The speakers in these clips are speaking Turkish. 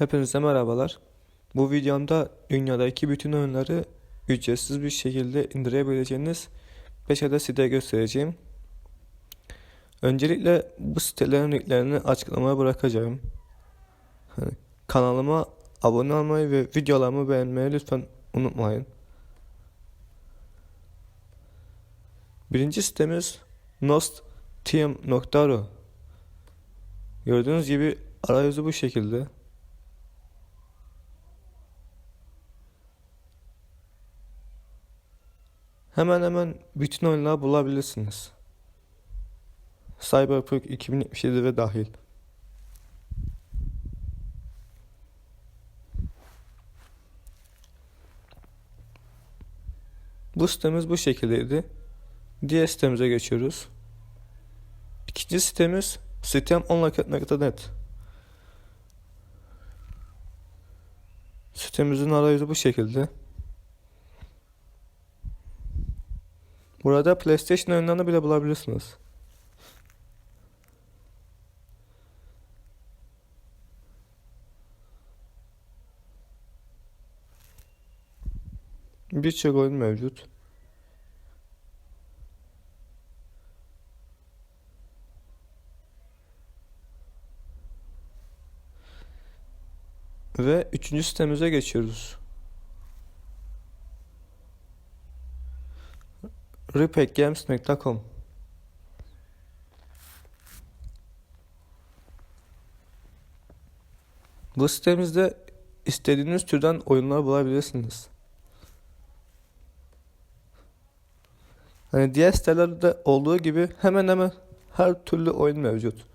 Hepinize merhabalar. Bu videomda dünyadaki bütün oyunları ücretsiz bir şekilde indirebileceğiniz 5 adet site göstereceğim. Öncelikle bu sitelerin linklerini açıklamaya bırakacağım. Hani kanalıma abone olmayı ve videolarımı beğenmeyi lütfen unutmayın. Birinci sitemiz nostteam.ru Gördüğünüz gibi arayüzü bu şekilde. Hemen hemen bütün oyunları bulabilirsiniz. Cyberpunk 2077 ve dahil. Bu sitemiz bu şekildeydi. Diğer sitemize geçiyoruz. İkinci sitemiz sitem.online.net Sitemizin arayüzü bu şekilde. Burada PlayStation oyunlarını bile bulabilirsiniz. Birçok oyun mevcut. Ve üçüncü sitemize geçiyoruz. repackgames.com Bu sitemizde istediğiniz türden oyunlar bulabilirsiniz. Hani diğer sitelerde olduğu gibi hemen hemen her türlü oyun mevcut.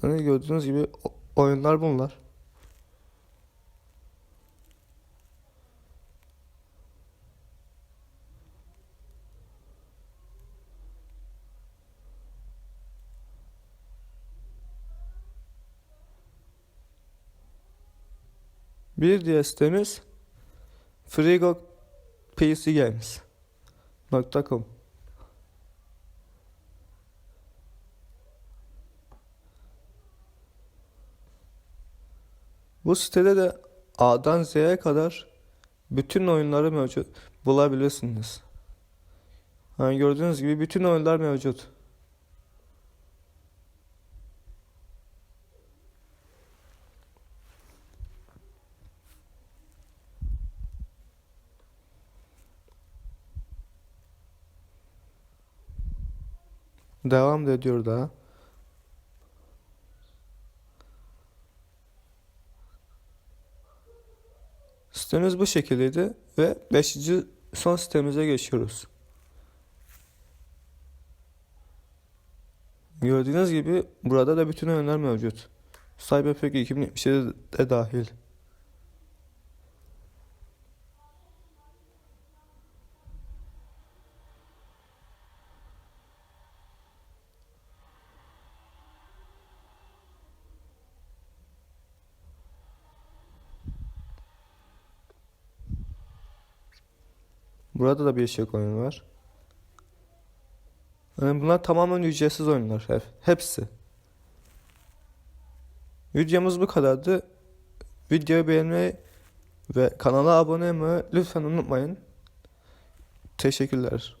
Hani gördüğünüz gibi oyunlar bunlar. Bir diğer sitemiz frigopcgames.com Bu sitede de A'dan Z'ye kadar bütün oyunları mevcut bulabilirsiniz. Hani gördüğünüz gibi bütün oyunlar mevcut. Devam da ediyor daha. Sitemiz bu şekildeydi ve 5. son sitemize geçiyoruz. Gördüğünüz gibi burada da bütün oyunlar mevcut. Cyberpunk 2077 de dahil. Burada da birçok oyun var. Yani bunlar tamamen ücretsiz oyunlar. Hep, hepsi. Videomuz bu kadardı. Videoyu beğenmeyi ve kanala abone olmayı lütfen unutmayın. Teşekkürler.